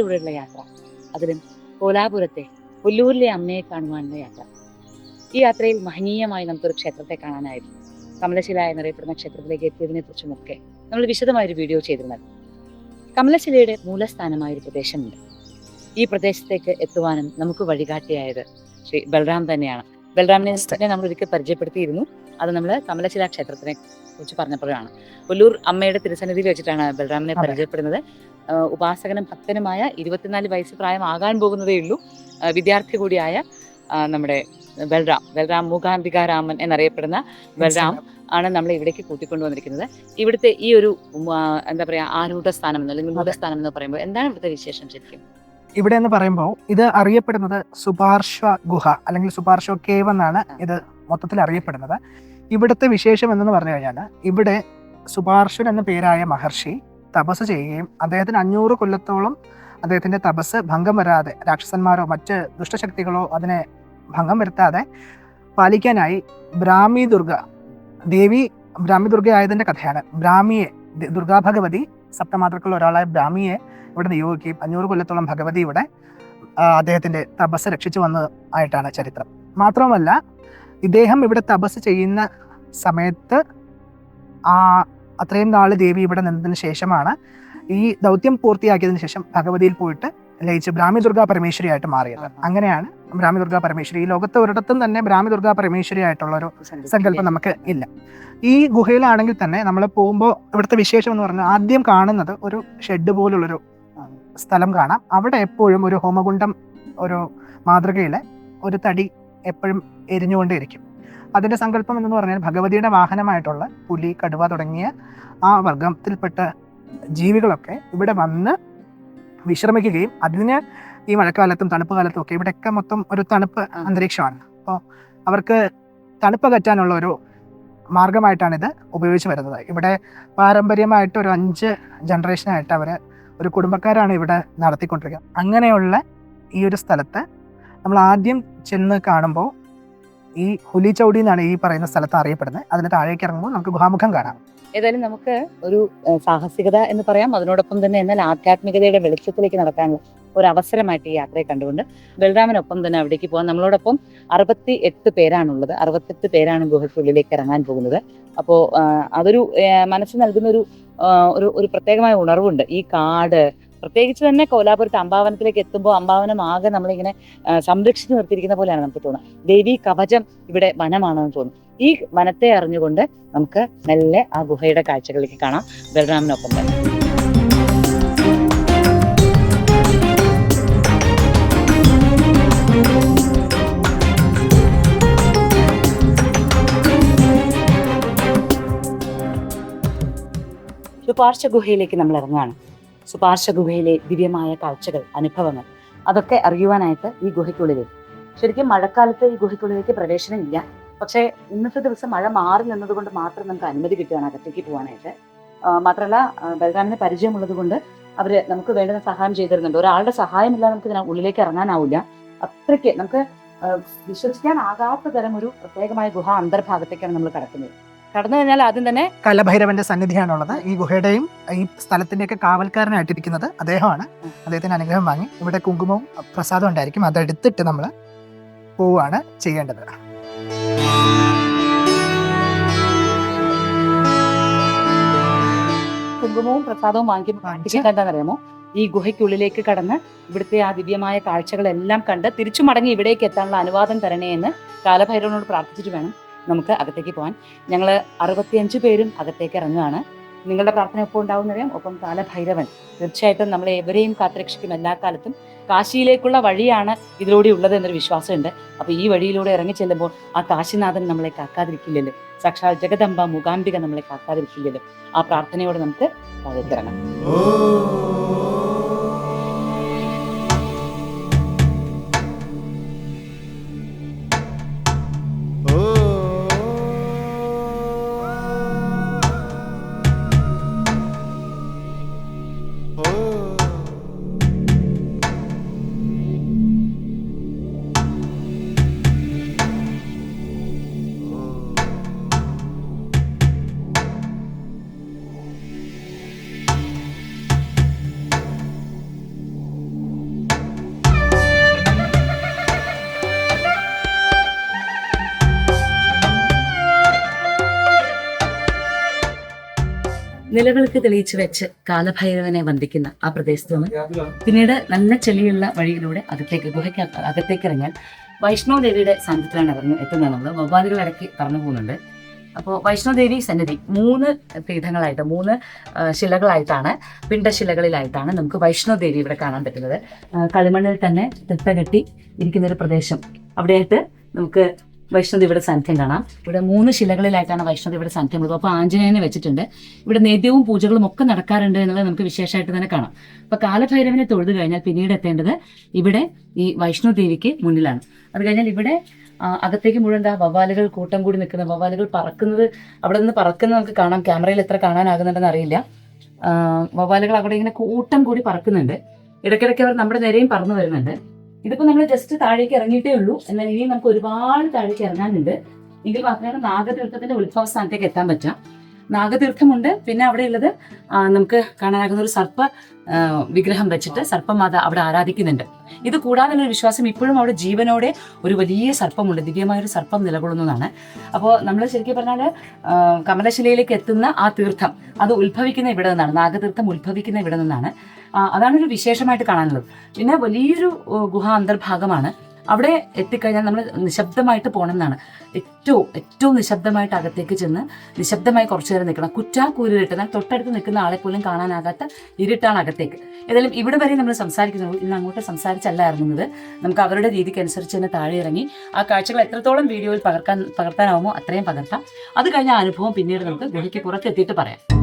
തമിഴ്നാട്ടിലൂടെയുള്ള യാത്ര. അതിലും കോലാപുരത്തെ പുല്ലൂരിലെ അമ്മയെ കാണുവാനുള്ള യാത്ര. ഈ യാത്രയിൽ മഹനീയമായി നമുക്കൊരു ക്ഷേത്രത്തെ കാണാനായിരുന്നു. കമലശില എന്നറിയപ്പെടുന്ന ക്ഷേത്രത്തിലേക്ക് എത്തിയതിനെ കുറിച്ചുമൊക്കെ നമ്മൾ വിശദമായൊരു വീഡിയോ ചെയ്തിരുന്നത്. കമലശിലയുടെ മൂലസ്ഥാനമായ ഒരു പ്രദേശമുണ്ട്. ഈ പ്രദേശത്തേക്ക് എത്തുവാനും നമുക്ക് വഴികാട്ടിയായത് ശ്രീ ബൽറാം തന്നെയാണ്. ബൽറാമിനെ നമ്മൾ ഒരിക്കൽ പരിചയപ്പെടുത്തിയിരുന്നു. അത് നമ്മൾ കമലശില ക്ഷേത്രത്തിനെ കുറിച്ച് പറഞ്ഞപ്പോഴാണ്. കൊല്ലൂർ അമ്മയുടെ തിരുസന്നിധിയിൽ വെച്ചിട്ടാണ് ബലറാമിനെ പരിചയപ്പെടുന്നത്. ഉപാസകനും ഭക്തനുമായ ഇരുപത്തിനാല് വയസ്സ് പ്രായമാകാൻ പോകുന്നതേ ഉള്ളൂ. വിദ്യാർത്ഥി കൂടിയായ നമ്മുടെ ബൽറാം ബൽറാം മൂകാംബികാരാമൻ എന്നറിയപ്പെടുന്ന ബൽറാം ആണ് നമ്മൾ ഇവിടേക്ക് കൂട്ടിക്കൊണ്ടുവന്നിരിക്കുന്നത് ഇവിടുത്തെ ഈ ഒരു എന്താ പറയാ ആരൂഢ സ്ഥാനം എന്ന് അല്ലെങ്കിൽ മൂഢസ്ഥാനം എന്ന് പറയുമ്പോൾ എന്താണ് ഇവിടുത്തെ വിശേഷം ശരിക്കും? ഇവിടെ എന്ന് പറയുമ്പോൾ ഇത് അറിയപ്പെടുന്നത് സുപാർശ്വ ഗുഹ അല്ലെങ്കിൽ സുപാർശ്വ കേവ് എന്നാണ് ഇത് മൊത്തത്തിൽ അറിയപ്പെടുന്നത്. ഇവിടുത്തെ വിശേഷം എന്തെന്ന് പറഞ്ഞു കഴിഞ്ഞാൽ ഇവിടെ സുഭാർഷുൻ എന്ന പേരായ മഹർഷി തപസ് ചെയ്യുകയും അദ്ദേഹത്തിന് അഞ്ഞൂറ് കൊല്ലത്തോളം അദ്ദേഹത്തിന്റെ തപസ് ഭംഗം വരാതെ രാക്ഷസന്മാരോ മറ്റ് ദുഷ്ടശക്തികളോ അതിനെ ഭംഗം വരുത്താതെ പാലിക്കാനായി ബ്രാഹ്മി ദുർഗ ദേവി ബ്രാഹ്മി ദുർഗ ആയതിന്റെ കഥയാണ്. ബ്രാഹ്മിയെ ദുർഗാ ഭഗവതി സപ്തമാതൃക്കളിൽ ഒരാളായ ബ്രാഹ്മിയെ ഇവിടെ നിയോഗിക്കുകയും അഞ്ഞൂറ് കൊല്ലത്തോളം ഭഗവതി ഇവിടെ അദ്ദേഹത്തിന്റെ തപസ് രക്ഷിച്ചു വന്നതായിട്ടാണ് ചരിത്രം. മാത്രമല്ല ഇദ്ദേഹം ഇവിടെ തപസ് ചെയ്യുന്ന സമയത്ത് ആ അത്രയും നാൾ ദേവി ഇവിടെ നിന്നതിന് ശേഷമാണ് ഈ ദൗത്യം പൂർത്തിയാക്കിയതിന് ശേഷം ഭഗവതിയിൽ പോയിട്ട് ലയിച്ച് ബ്രാഹ്മി ദുർഗാ പരമേശ്വരി ആയിട്ട് മാറിയത് അങ്ങനെയാണ് ബ്രാഹ്മി ദുർഗാ പരമേശ്വരി. ഈ ലോകത്ത് ഒരിടത്തും തന്നെ ബ്രാഹ്മി ദുർഗാ പരമേശ്വരി ആയിട്ടുള്ള ഒരു സങ്കല്പം നമുക്ക് ഇല്ല. ഈ ഗുഹയിലാണെങ്കിൽ തന്നെ നമ്മൾ പോകുമ്പോൾ ഇവിടുത്തെ വിശേഷം എന്ന് പറഞ്ഞാൽ ആദ്യം കാണുന്നത് ഒരു ഷെഡ് പോലുള്ളൊരു സ്ഥലം കാണാം. അവിടെ എപ്പോഴും ഒരു ഹോമകുണ്ഡം ഒരു മാതൃകയിലെ ഒരു തടി എപ്പോഴും എരിഞ്ഞുകൊണ്ടേയിരിക്കും. അതിന്റെ സങ്കല്പം എന്ന് പറഞ്ഞാൽ ഭഗവതിയുടെ വാഹനമായിട്ടുള്ള പുലി കടുവ തുടങ്ങിയ ആ വർഗത്തിൽപ്പെട്ട ജീവികളൊക്കെ ഇവിടെ വന്ന് വിശ്രമിക്കുകയും അതിന് ഈ മഴക്കാലത്തും തണുപ്പ് കാലത്തും ഒക്കെ ഇവിടെയൊക്കെ മൊത്തം ഒരു തണുപ്പ്. അന്തരീക്ഷമാണ്. അപ്പോൾ അവർക്ക് തണുപ്പ് കറ്റാനുള്ള ഒരു മാർഗമായിട്ടാണ് ഇത് ഉപയോഗിച്ച് വരുന്നത്. ഇവിടെ പാരമ്പര്യമായിട്ട് ഒരു അഞ്ച് ജനറേഷനായിട്ട് അവർ ഒരു കുടുംബക്കാരാണ് ഇവിടെ നടത്തിക്കൊണ്ടിരിക്കുന്നത്. അങ്ങനെയുള്ള ഈ ഒരു സ്ഥലത്ത് നമ്മൾ ആദ്യം ചെന്ന് കാണുമ്പോൾ ഈ ഹുലി എന്നാണ് ഈ പറയുന്ന സ്ഥലത്ത് അറിയപ്പെടുന്നത്. അതിന് താഴേക്ക് ഇറങ്ങുമ്പോൾ നമുക്ക് ഗുഹാമുഖം കാണാം. ഏതായാലും നമുക്ക് ഒരു സാഹസികത എന്ന് പറയാം. അതിനോടൊപ്പം തന്നെ എന്നാൽ ആധ്യാത്മികതയുടെ വെളിച്ചത്തിലേക്ക് നടക്കാനുള്ള ഒരു അവസരമായിട്ട് ഈ യാത്രയെ കണ്ടുകൊണ്ട് ബലരാമനൊപ്പം തന്നെ അവിടേക്ക് പോകാൻ നമ്മളോടൊപ്പം അറുപത്തി എട്ട് പേരാണുള്ളത്. അറുപത്തെട്ട് പേരാണ് ഗുഹയ്ക്കുള്ളിലേക്ക് ഇറങ്ങാൻ പോകുന്നത്. അപ്പോൾ അതൊരു മനസ്സ് നൽകുന്ന ഒരു ഒരു പ്രത്യേകമായ ഉണർവുണ്ട്. ഈ കാട് പ്രത്യേകിച്ച് തന്നെ കോലാപുരത്ത് അമ്പാവനത്തിലേക്ക് എത്തുമ്പോൾ അമ്പാവനം ആകെ നമ്മളിങ്ങനെ സംരക്ഷിച്ചു നിർത്തിയിരിക്കുന്ന പോലെയാണ് നമുക്ക് തോന്നുന്നത്. ദേവി കവചം ഇവിടെ വനമാണെന്ന് തോന്നുന്നു. ഈ വനത്തെ അറിഞ്ഞുകൊണ്ട് നമുക്ക് നല്ല ആ ഗുഹയുടെ കാഴ്ചകളിലേക്ക് കാണാം. ബലറാമിനൊപ്പം തന്നെ. സുപാർശ ഗുഹയിലേക്ക് നമ്മൾ ഇറങ്ങുകയാണ്. സുപാർശ ഗുഹയിലെ ദിവ്യമായ കാഴ്ചകൾ അനുഭവങ്ങൾ അതൊക്കെ അറിയുവാനായിട്ട് ഈ ഗുഹയ്ക്കുള്ളിലേക്ക് ശരിക്കും മഴക്കാലത്ത് ഈ ഗുഹയ്ക്കുള്ളിലേക്ക് പ്രവേശനമില്ല. പക്ഷേ ഇന്നത്തെ ദിവസം മഴ മാറി നിന്നതുകൊണ്ട് മാത്രം നമുക്ക് അനുമതി കിട്ടുകയാണ് അകത്തേക്ക് പോകാനായിട്ട് മാത്രമല്ല ബലരാമിന് പരിചയമുള്ളത് കൊണ്ട് അവർ നമുക്ക് വേണ്ടുന്ന സഹായം ചെയ്തു തരുന്നുണ്ട്. ഒരാളുടെ സഹായമില്ലാതെ നമുക്ക് ഇതിന് ഉള്ളിലേക്ക് ഇറങ്ങാനാവില്ല. അത്രയ്ക്ക് നമുക്ക് വിശ്വസിക്കാനാകാത്ത തരം ഒരു പ്രത്യേകമായ ഗുഹ അന്തർഭാഗത്തേക്കാണ് നമ്മൾ കടക്കുന്നത്. കടന്നു കഴിഞ്ഞാൽ ആദ്യം തന്നെ കലഭൈരവന്റെ സന്നിധിയാണുള്ളത്. ഈ ഗുഹയുടെയും ഈ സ്ഥലത്തിന്റെയൊക്കെ കാവൽക്കാരനായിട്ടിരിക്കുന്നത് അദ്ദേഹമാണ്. അദ്ദേഹത്തിന് അനുഗ്രഹം വാങ്ങി. ഇവിടെ കുങ്കുമവും പ്രസാദവും ഉണ്ടായിരിക്കും. അതെടുത്തിട്ട് നമ്മൾ പോവുകയാണ് ചെയ്യേണ്ടത്. കുങ്കുമവും പ്രസാദവും വാങ്ങിക്കുമ്പോൾ എന്താണെന്നറിയാമോ? ഈ ഗുഹയ്ക്കുള്ളിലേക്ക് കടന്ന് ഇവിടുത്തെ ആ ദിവ്യമായ കാഴ്ചകളെല്ലാം കണ്ട് തിരിച്ചു മടങ്ങി ഇവിടേക്ക് എത്താനുള്ള അനുവാദം തരണേ എന്ന് കാലഭൈരവനോട് പ്രാർത്ഥിച്ചിട്ട് വേണം. നമുക്ക് അകത്തേക്ക് പോകാൻ ഞങ്ങൾ അറുപത്തിയഞ്ച് പേരും അകത്തേക്ക് ഇറങ്ങുകയാണ്. നിങ്ങളുടെ പ്രാർത്ഥന എപ്പോൾ ഉണ്ടാവുന്നറിയാം ഒപ്പം കാലഭൈരവൻ. തീർച്ചയായിട്ടും നമ്മളെ എവരെയും കാത്തുരക്ഷിക്കും എല്ലാ കാലത്തും. കാശിയിലേക്കുള്ള വഴിയാണ് ഇതിലൂടെ ഉള്ളത് എന്നൊരു വിശ്വാസമുണ്ട്. അപ്പോൾ ഈ വഴിയിലൂടെ ഇറങ്ങി ചെല്ലുമ്പോൾ ആ കാശിനാഥൻ നമ്മളെ കാക്കാതിരിക്കില്ലല്ലോ. സാക്ഷാൽ ജഗദംബ മൂകാംബിക നമ്മളെ കാക്കാതിരിക്കില്ലല്ലോ. ആ പ്രാർത്ഥനയോടെ നമുക്ക് താഴേക്ക് നിലവിളക്ക് തെളിയിച്ചു വെച്ച് കാലഭൈരവനെ വന്ദിക്കുന്ന ആ പ്രദേശത്ത് നിന്ന് പിന്നീട് നല്ല ചെളിയുള്ള വഴിയിലൂടെ അകത്തേക്ക് ഗുഹയ്ക്ക് അക- അകത്തേക്ക് ഇറങ്ങിയാൽ വൈഷ്ണോ ദേവിയുടെ സാന്നിധ്യത്തിലാണ് ഇറങ്ങി എത്തുന്നത് നമ്മൾ വവ്വാലുകൾ ഇടയ്ക്ക് പറഞ്ഞു പോകുന്നുണ്ട് അപ്പോൾ വൈഷ്ണോദേവി സന്നിധി മൂന്ന് പീഠങ്ങളായിട്ട് മൂന്ന് ശിലകളായിട്ടാണ് പിണ്ടശിലകളിലായിട്ടാണ് നമുക്ക് വൈഷ്ണോദേവി ഇവിടെ കാണാൻ പറ്റുന്നത്. കളിമണ്ണിൽ തന്നെ തിട്ട കെട്ടി ഇരിക്കുന്ന ഒരു പ്രദേശം. അവിടെയായിട്ട് നമുക്ക് വൈഷ്ണോദേവിയുടെ സാന്നിധ്യം കാണാം. ഇവിടെ മൂന്ന് ശിലകളിലായിട്ടാണ് വൈഷ്ണവദേവിയുടെ സാന്നിധ്യം ഉള്ളത്. അപ്പോൾ ആഞ്ജനേയനെ വെച്ചിട്ടുണ്ട്. ഇവിടെ നേദ്യവും പൂജകളും ഒക്കെ നടക്കാറുണ്ട് എന്നുള്ളത് നമുക്ക് വിശേഷമായിട്ട് തന്നെ കാണാം. അപ്പൊ കാലഭൈരവനെ തൊഴുതു കഴിഞ്ഞാൽ പിന്നീട് എത്തേണ്ടത് ഇവിടെ ഈ വൈഷ്ണവദേവിക്ക് മുന്നിലാണ്. അത് കഴിഞ്ഞാൽ ഇവിടെ ആ, അകത്തേക്ക് മുഴുവൻ എന്താ വവ്വാലുകൾ കൂട്ടം കൂടി നിൽക്കുന്ന വവ്വാലുകൾ പറക്കുന്നത് അവിടെ നിന്ന് പറക്കുന്നത് നമുക്ക് കാണാം. ക്യാമറയിൽ എത്ര കാണാനാകുന്നുണ്ടെന്ന് അറിയില്ല. ആ, വവ്വാലുകൾ അവിടെ ഇങ്ങനെ കൂട്ടം കൂടി പറക്കുന്നുണ്ട്. ഇടയ്ക്കിടയ്ക്ക് അവർ നമ്മുടെ നേരെയും പറന്നു വരുന്നുണ്ട്. ഇതിപ്പോ നമ്മൾ ജസ്റ്റ് താഴേക്ക് ഇറങ്ങിയിട്ടേ ഉള്ളൂ. എന്നാൽ ഇനിയും നമുക്ക് ഒരുപാട് താഴേക്ക് ഇറങ്ങാനുണ്ട്. എങ്കിൽ മാത്രമേ നാഗതീർത്ഥത്തിന്റെ ഉത്ഭവസ്ഥാനത്തേക്ക് എത്താൻ പറ്റാം. നാഗതീർത്ഥമുണ്ട്. പിന്നെ അവിടെയുള്ളത് നമുക്ക് കാണാനാകുന്ന ഒരു സർപ്പ വിഗ്രഹം വെച്ചിട്ട് സർപ്പമാത അവിടെ ആരാധിക്കുന്നുണ്ട്. ഇത് കൂടാതെ ഒരു വിശ്വാസം ഇപ്പോഴും അവിടെ ജീവനോടെ ഒരു വലിയ സർപ്പമുണ്ട്. ദിവ്യമായ ഒരു സർപ്പം നിലകൊള്ളുന്നതാണ്. അപ്പോൾ നമ്മൾ ശരിക്കും പറഞ്ഞാൽ കമലശിലയിലേക്ക് എത്തുന്ന ആ തീർത്ഥം അത് ഉത്ഭവിക്കുന്ന ഇവിടെ നിന്നാണ്. നാഗതീർത്ഥം ഉത്ഭവിക്കുന്ന ഇവിടെ നിന്നാണ്. അതാണ് ഒരു വിശേഷമായിട്ട് കാണാനുള്ളത്. പിന്നെ വലിയൊരു ഗുഹ അന്തർഭാഗമാണ്. അവിടെ എത്തിക്കഴിഞ്ഞാൽ നമ്മൾ നിശബ്ദമായിട്ട് പോകണം എന്നാണ് ഏറ്റവും ഏറ്റവും നിശബ്ദമായിട്ട് അകത്തേക്ക് ചെന്ന് നിശബ്ദമായി കുറച്ചു നേരം നിൽക്കണം. കുറ്റാക്കൂരിട്ട് എന്നാൽ തൊട്ടടുത്ത് നിൽക്കുന്ന ആളെ പോലും കാണാനാകാത്ത ഇരുട്ടാണ് അകത്തേക്ക്. ഏതായാലും ഇവിടെ വരെ നമ്മൾ സംസാരിക്കുന്നു ഇന്ന് അങ്ങോട്ട് സംസാരിച്ചല്ല ഇറങ്ങുന്നത് നമുക്ക് അവരുടെ രീതിക്ക് അനുസരിച്ച് തന്നെ താഴെ ഇറങ്ങി ആ കാഴ്ചകൾ എത്രത്തോളം വീഡിയോയിൽ പകർക്കാൻ പകർത്താനാവുമോ അത്രയും പകർത്താം. അത് കഴിഞ്ഞ അനുഭവം പിന്നീട് നമുക്ക് ഗുഹയ്ക്ക് പുറത്തെത്തിയിട്ട് പറയാം.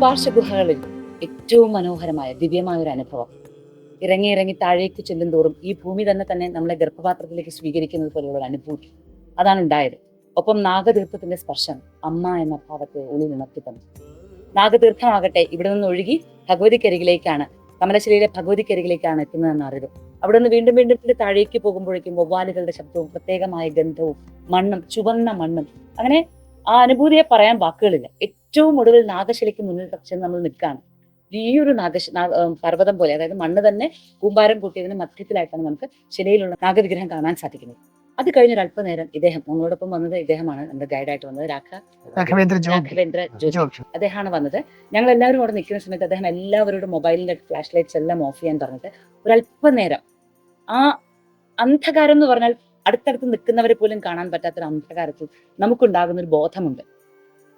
സുപാർശ ഗുഹകളിൽ ഏറ്റവും മനോഹരമായ ദിവ്യമായ ഒരു അനുഭവം. ഇറങ്ങി ഇറങ്ങി താഴേക്ക് ചെല്ലും തോറും ഈ ഭൂമി തന്നെ തന്നെ നമ്മളെ ഗർഭപാത്രത്തിലേക്ക് സ്വീകരിക്കുന്നത് പോലെയുള്ള അനുഭൂതി അതാണ് ഉണ്ടായത്. ഒപ്പം നാഗതീർത്ഥത്തിന്റെ സ്പർശം അമ്മ എന്ന ഭാവത്തെ ഉള്ളിൽ ഉണർത്തി തന്നു. നാഗതീർത്ഥമാകട്ടെ ഇവിടെ നിന്ന് ഒഴുകി ഭഗവതിക്കരികിലേക്കാണ് കമലശ്ശേരിയിലെ ഭഗവതിക്കരികിലേക്കാണ് എത്തുന്നതെന്ന് അറിവ് അവിടെ നിന്ന് വീണ്ടും വീണ്ടും വീണ്ടും താഴേക്ക് പോകുമ്പോഴേക്കും വവ്വാലുകളുടെ ശബ്ദവും പ്രത്യേകമായ ഗന്ധവും മണ്ണും ചുവന്ന മണ്ണും അങ്ങനെ ആ അനുഭൂതിയെ പറയാൻ വാക്കുകളില്ല. ഏറ്റവും ഒടുവിൽ നാഗശിലയ്ക്ക് മുന്നിൽ പക്ഷെ നമ്മൾ നിൽക്കുകയാണ്. വലിയൊരു നാഗശ പർവതം പോലെ അതായത് മണ്ണ് തന്നെ കൂമ്പാരം കൂട്ടിയതിന് മധ്യത്തിലായിട്ടാണ് നമുക്ക് ശിലയിലുള്ള നാഗവിഗ്രഹം കാണാൻ സാധിക്കുന്നത്. അത് കഴിഞ്ഞ ഒരു അല്പനേരം ഇദ്ദേഹം നമ്മളോടൊപ്പം വന്നത് ഇദ്ദേഹമാണ് നമ്മുടെ ഗൈഡായിട്ട് വന്നത് രാഘ രാഘവേന്ദ്ര രാഘവേന്ദ്ര ജോഷി അദ്ദേഹമാണ് വന്നത്. ഞങ്ങൾ എല്ലാവരും അവിടെ നിൽക്കുന്ന സമയത്ത് അദ്ദേഹം എല്ലാവരോടും മൊബൈലിന്റെ ഫ്ലാഷ് ലൈറ്റ്സ് എല്ലാം ഓഫ് ചെയ്യാൻ പറഞ്ഞിട്ട് ഒരു അല്പനേരം ആ അന്ധകാരം എന്ന് പറഞ്ഞാൽ അടുത്തടുത്ത് നിൽക്കുന്നവരെ പോലും കാണാൻ പറ്റാത്തൊരു അന്ധകാരത്തിൽ നമുക്കുണ്ടാകുന്ന ഒരു ബോധമുണ്ട്.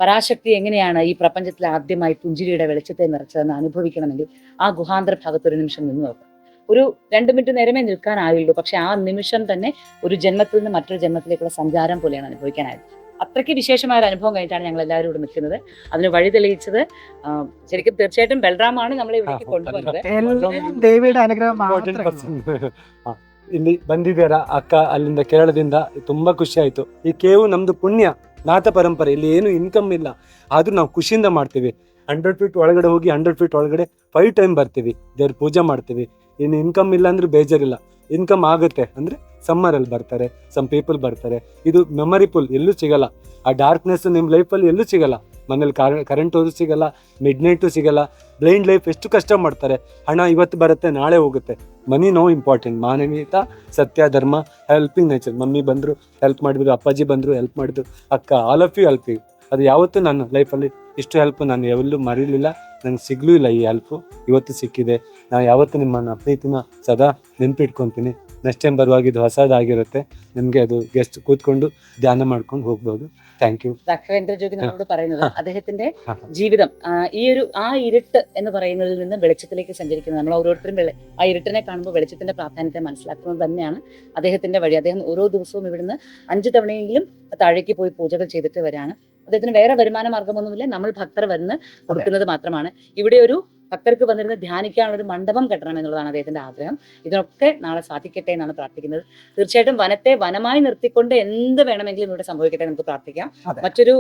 പരാശക്തി എങ്ങനെയാണ് ഈ പ്രപഞ്ചത്തിൽ ആദ്യമായി പുഞ്ചിരിയുടെ വെളിച്ചത്തെ നിറച്ചതെന്ന് അനുഭവിക്കണമെങ്കിൽ ആ ഗുഹാന്തര ഭാഗത്ത് ഒരു നിമിഷം നിന്ന് നോക്കാം ഒരു രണ്ട് മിനിറ്റ് നേരമേ നിൽക്കാനായുള്ളൂ പക്ഷെ ആ നിമിഷം തന്നെ ഒരു ജന്മത്തിൽ നിന്ന് മറ്റൊരു ജന്മത്തിലേക്കുള്ള സഞ്ചാരം പോലെയാണ് അനുഭവിക്കാനായത് അത്രയ്ക്ക് വിശേഷമായ ഒരു അനുഭവം കഴിഞ്ഞിട്ടാണ് ഞങ്ങൾ എല്ലാവരും ഇവിടെ നിൽക്കുന്നത് അതിന് വഴി തെളിയിച്ചത് ആ, ശരിക്കും തീർച്ചയായിട്ടും ബൽറാമാണ് നമ്മളെ ഇവിടേക്ക് ആ, കൊണ്ടുവന്നത് എല്ലാം ദേവിയുടെ അനുഗ്രഹം Important മാത്രമേ ഉള്ളൂ. person. ಹ. ಇಲ್ಲಿ ಬಂದಿದ್ದೀರಾ ಅಕ್ಕ ಅಲ್ಲಿಂದ ಕೇರಳದಿಂದ ತುಂಬಾ ಖುಷಿ ಆಯ್ತು ಈ ಕೇವು ನಮ್ದು ಪುಣ್ಯ ನಾಥ ಪರಂಪರೆ ಇಲ್ಲಿ ಏನು ಇನ್ಕಮ್ ಇಲ್ಲ. ಆದ್ರೂ ನಾವು ಖುಷಿಯಿಂದ ಮಾಡ್ತೀವಿ. ಹಂಡ್ರೆಡ್ ಫೀಟ್ ಒಳಗಡೆ ಹೋಗಿ ಹಂಡ್ರೆಡ್ ಫೀಟ್ ಒಳಗಡೆ ಫೈವ್ ಟೈಮ್ ಬರ್ತೀವಿ. ದೇವ್ರ ಪೂಜೆ ಮಾಡ್ತೀವಿ. ಇನ್ನು ಇನ್ಕಮ್ ಇಲ್ಲ ಅಂದ್ರೆ ಬೇಜಾರಿಲ್ಲ. ಇನ್ಕಮ್ ಆಗುತ್ತೆ ಅಂದ್ರೆ ಸಮ್ಮರ್ ಅಲ್ಲಿ ಬರ್ತಾರೆ. ಸಮ್ ಪೀಪಲ್ ಬರ್ತಾರೆ. ಇದು ಮೆಮರಿ ಫುಲ್ ಎಲ್ಲೂ ಸಿಗಲ್ಲ. ಆ ಡಾರ್ಕ್ನೆಸ್ ನಿಮ್ಮ ಲೈಫಲ್ಲಿ ಎಲ್ಲೂ ಸಿಗಲ್ಲ. ಮನೇಲಿ ಕರೆಂಟ್ ಹೋದ್ರೂ ಸಿಗಲ್ಲ ಮಿಡ್ ನೈಟು ಸಿಗಲ್ಲ ಬ್ಲೈಂಡ್ ಲೈಫ್ ಎಷ್ಟು ಕಷ್ಟ ಮಾಡ್ತಾರೆ. ಹಣ ಇವತ್ತು ಬರುತ್ತೆ, ನಾಳೆ ಹೋಗುತ್ತೆ. ಮನಿ ನೋ ಇಂಪಾರ್ಟೆಂಟ್ ಮಾನವೀಯತ, ಸತ್ಯ, ಧರ್ಮ ಹೆಲ್ಪಿಂಗ್ ನೇಚರ್ ಮಮ್ಮಿ ಬಂದರು ಹೆಲ್ಪ್ ಮಾಡಿದ್ರು, ಅಪ್ಪಾಜಿ ಬಂದರು ಹೆಲ್ಪ್ ಮಾಡಿದ್ರು. ಅಕ್ಕ ಆಲ್ ಆಫ್ ಯು ಹೆಲ್ಪ್ ಅದು ಯಾವತ್ತೂ ನನ್ನ ಲೈಫಲ್ಲಿ ಇಷ್ಟು ಹೆಲ್ಪ್ ನಾನು ಎಲ್ಲೂ ಮರೀಲಿಲ್ಲ. ನಂಗೆ ಸಿಗ್ಲೂ ಇಲ್ಲ ಈ ಹೆಲ್ಪು ಇವತ್ತು ಸಿಕ್ಕಿದೆ. ನಾನು ಯಾವತ್ತೂ ನಿಮ್ಮನ್ನು ಪ್ರೀತಿನ ಸದಾ ನೆನ್ಪಿಟ್ಕೊತೀನಿ. ನೆಕ್ಸ್ಟ್ ಟೈಮ್ ಬರುವಾಗ ಇದು ಹೊಸದಾಗಿರುತ್ತೆ ನಿಮಗೆ ಅದು ಗೆಸ್ಟ್ ಕೂತ್ಕೊಂಡು ಧ್ಯಾನ ಮಾಡ್ಕೊಂಡು ಹೋಗ್ಬೋದು ಥ್ಯಾಂಕ್ ಯು രാഘവേന്ദ്ര ജോഗി നമ്മളോട് പറയുന്നത് ആ. അദ്ദേഹത്തിന്റെ ആ. ജീവിതം ആ, ഈ ഒരു ആ ഇരുട്ട് എന്ന് പറയുന്നതിൽ നിന്ന് വെളിച്ചത്തിലേക്ക് സഞ്ചരിക്കുന്നത് നമ്മൾ ഓരോരുത്തരും വെളി- ആ ഇരുട്ടിനെ കാണുമ്പോൾ വെളിച്ചത്തിന്റെ പ്രാധാന്യത്തെ മനസ്സിലാക്കുന്നത് തന്നെയാണ് അദ്ദേഹത്തിന്റെ വഴി അദ്ദേഹം ഓരോ ദിവസവും ഇവിടുന്ന് അഞ്ചു തവണയെങ്കിലും താഴേക്ക് പോയി പൂജകൾ ചെയ്തിട്ട് വരാണ് അദ്ദേഹത്തിന് വേറെ വരുമാന മാർഗമൊന്നുമില്ല നമ്മൾ ഭക്തർ വന്ന് കൊടുക്കുന്നത് മാത്രമാണ് ഇവിടെ ഒരു ഭക്തർക്ക് വന്നിരുന്ന് ധ്യാനിക്കാനുള്ള ഒരു മണ്ഡപം കെട്ടണം എന്നുള്ളതാണ് അദ്ദേഹത്തിന്റെ ആഗ്രഹം. ഇതിനൊക്കെ നാളെ സാധിക്കട്ടെ എന്നാണ് പ്രാർത്ഥിക്കുന്നത്. തീർച്ചയായിട്ടും വനത്തെ വനമായി നിർത്തിക്കൊണ്ട് എന്ത് വേണമെങ്കിലും ഇവിടെ സംഭവിക്കട്ടെ എന്ന് നമുക്ക് പ്രാർത്ഥിക്കാം. മറ്റൊരു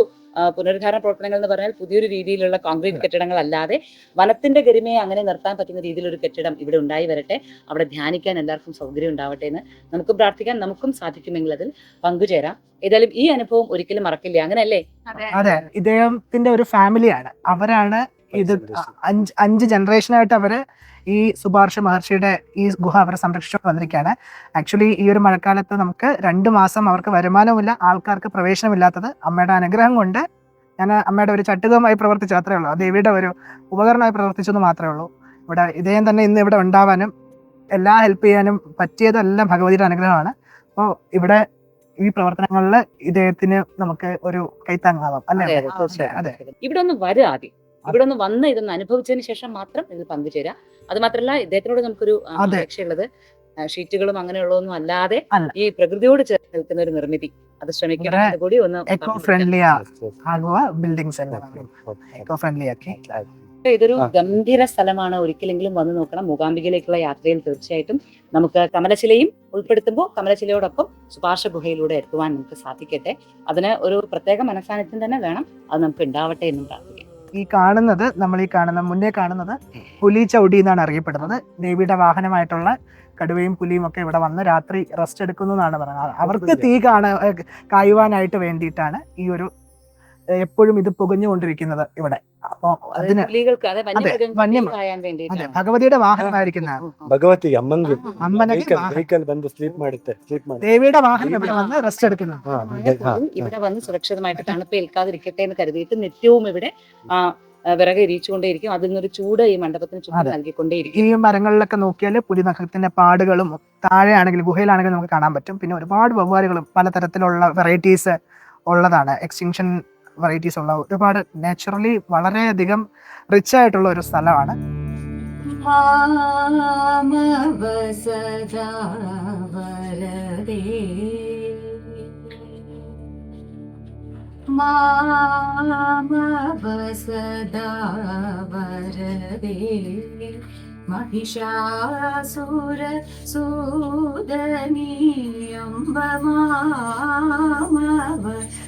പുനരുദ്ധാരണ പ്രവർത്തനങ്ങൾ എന്ന് പറഞ്ഞാൽ പുതിയൊരു രീതിയിലുള്ള കോൺക്രീറ്റ് കെട്ടിടങ്ങൾ അല്ലാതെ വനത്തിന്റെ ഗരിമയെ അങ്ങനെ നിർത്താൻ പറ്റുന്ന രീതിയിലൊരു കെട്ടിടം ഇവിടെ ഉണ്ടായി വരട്ടെ. അവിടെ ധ്യാനിക്കാൻ എല്ലാവർക്കും സൗകര്യം ഉണ്ടാവട്ടെ എന്ന് നമുക്ക് പ്രാർത്ഥിക്കാം. നമുക്കും സാധിക്കുമെങ്കിൽ അതിൽ പങ്കുചേരാം. ഏതായാലും ഈ അനുഭവം ഒരിക്കലും മറക്കില്ല. അങ്ങനെയല്ലേ? അതെ. ഇദ്ദേഹത്തിന്റെ ഒരു ഫാമിലിയാണ് അവരാണ് ഇത് അഞ്ച് അഞ്ച് ജനറേഷനായിട്ട് അവർ ഈ സുഭാർഷ മഹർഷിയുടെ ഈ ഗുഹ അവരെ സംരക്ഷിച്ചു വന്നിരിക്കുകയാണ്. ആക്ച്വലി ഈ ഒരു മഴക്കാലത്ത് നമുക്ക് രണ്ട് മാസം അവർക്ക് വരുമാനവുമില്ല ആൾക്കാർക്ക് പ്രവേശനമില്ലാത്തത് അമ്മയുടെ അനുഗ്രഹം കൊണ്ട് ഞാൻ അമ്മയുടെ ഒരു ചട്ടുകമായി പ്രവർത്തിച്ചു അത്രേ ഉള്ളൂ. ദേവിയുടെ ഒരു ഉപകരണമായി പ്രവർത്തിച്ചു എന്ന് മാത്രമേ ഉള്ളൂ. ഇവിടെ ഇദ്ദേഹം തന്നെ ഇന്ന് ഇവിടെ ഉണ്ടാവാനും എല്ലാ ഹെൽപ്പ് ചെയ്യാനും പറ്റിയതെല്ലാം ഭഗവതിയുടെ അനുഗ്രഹമാണ്. അപ്പോൾ ഇവിടെ ഈ പ്രവർത്തനങ്ങളിൽ ഇദ്ദേഹത്തിന് നമുക്ക് ഒരു കൈത്താങ്ങാവാം അല്ലേ? അതെ. ഇവിടെ ഒന്ന് വരും ആദ്യം. ഇവിടെ ഒന്ന് വന്ന് ഇതൊന്ന് അനുഭവിച്ചതിന് ശേഷം മാത്രം ഇതിൽ പങ്കുചേരാം അത് മാത്രമല്ല ഇദ്ദേഹത്തിനോട് നമുക്കൊരു. അപേക്ഷയുള്ളത് ഷീറ്റുകളും അങ്ങനെയുള്ളതൊന്നും അല്ലാതെ ഈ പ്രകൃതിയോട് ചേർന്ന് നിൽക്കുന്ന ഒരു നിർമ്മിതി. അത് ശ്രമിക്കണം. കൂടി ഒന്ന് എക്കോ പറഞ്ഞു ഫ്രണ്ട്ലി ആകുക ബിൽഡിങ്സ് എല്ലാം എക്കോ ഫ്രണ്ട്ലി ആക്കി ഇതൊരു ഗംഭീര സ്ഥലമാണ്. ഒരിക്കലെങ്കിലും വന്ന് നോക്കണം. മൂകാംബികയിലേക്കുള്ള യാത്രയിൽ തീർച്ചയായിട്ടും നമുക്ക് കമലശിലയും ഉൾപ്പെടുത്തുമ്പോൾ കമലശിലയോടൊപ്പം സുഭാഷ ഗുഹയിലൂടെ എത്തുവാൻ നമുക്ക് സാധിക്കട്ടെ. അതിന് ഒരു പ്രത്യേക മനസാന്നിധ്യം തന്നെ വേണം. അത് നമുക്ക് ഉണ്ടാവട്ടെ എന്നും പ്രാർത്ഥിക്കാം. ഈ കാണുന്നത് നമ്മൾ ഈ കാണുന്ന മുന്നേ കാണുന്നത് പുലി ചൗടി എന്നാണ് അറിയപ്പെടുന്നത്. ദേവിയുടെ വാഹനമായിട്ടുള്ള കടുവയും പുലിയും ഒക്കെ ഇവിടെ വന്ന് രാത്രി റെസ്റ്റ് എടുക്കുന്നു എന്നാണ് പറയുന്നത്. അവർക്ക് തീ കാണാ ഏഹ് കായുവാനായിട്ട് വേണ്ടിയിട്ടാണ് ഈ ഒരു എപ്പോഴും ഇത് പുകഞ്ഞുകൊണ്ടിരിക്കുന്നത് ഇവിടെ അപ്പൊ അത് അതിന് പുലികൾക്ക് അതെ വന്യമൃഗങ്ങൾക്ക് വന്യം- സഹായം അതെ വേണ്ടിയിട്ടാണ് ഭഗവതിയുടെ വാഹനമായിരിക്കുന്ന ಭಗವತಿ ಅಮ್ಮಂಗೆ അമ്മനൊക്കെ ವೆಹಿಕಲ್ വാഹനം. ವೆಹಿಕಲ್ ಬಂದು ಸ್ಲೀಪ್ ಮಾಡುತ್ತೆ ಸ್ಲೀಪ್ ಮಾಡಿ ദേവിയുടെ വാഹനം ഇവിടെ വന്ന് റെസ്റ്റ് എടുക്കുന്നു ಹಾ, ആയപ്പോഴും ഇവിടെ വന്ന് സുരക്ഷിതമായിട്ട് തണുപ്പ് ഏൽക്കാതിരിക്കട്ടെ എന്ന് കരുതിയിട്ട് നിത്യവും ഇവിടെ ആ ആ, വിറക് എരിയിച്ചുകൊണ്ടേയിരിക്കും അതിൽ നിന്നൊരു ചൂട് ഈ മണ്ഡപത്തിന് ചുറ്റും അതെ. നൽകിക്കൊണ്ടേയിരിക്കും ഈ മരങ്ങളിലൊക്കെ നോക്കിയാൽ പുലി നഖത്തിന്റെ പാടുകളും താഴെയാണെങ്കിൽ ഗുഹയിലാണെങ്കിൽ നമുക്ക് കാണാൻ പറ്റും പിന്നെ ഒരുപാട് വവ്വാലുകളും പലതരത്തിലുള്ള വെറൈറ്റീസ് ഉള്ളതാണ് എക്സ്റ്റിങ്ഷൻ വെറൈറ്റീസ് ഉള്ള ഒരുപാട് നാച്ചുറലി വളരെയധികം റിച്ച് ആയിട്ടുള്ള ഒരു സ്ഥലമാണ്. സദാ വരദേ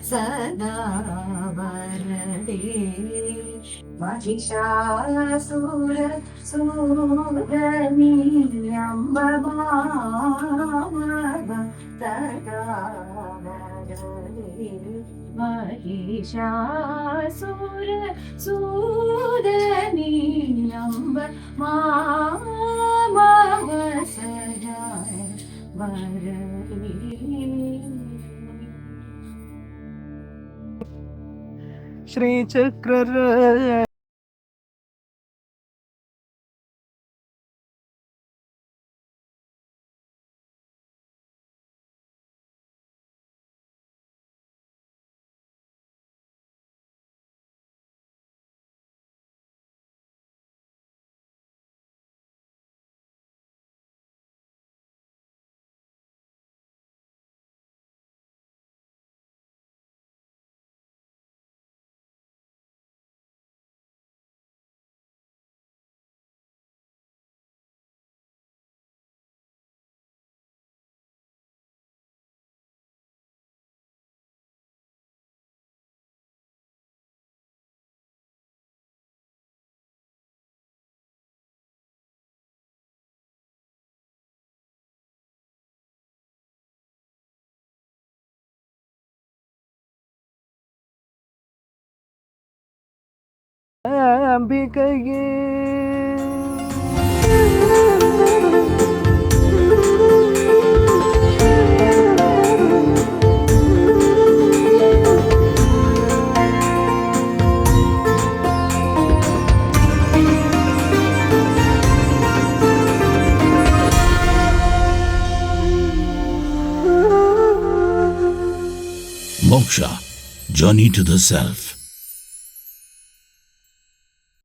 മാമവസദാ വരദേ महिषासुर सूदनीयम्ब मामव सदा वरदे महिषासुर सूदनीयम्ब मामव सदा वरदे ശ്രീചക്ര நம்பிக்கை Moksha, Journey to the Self.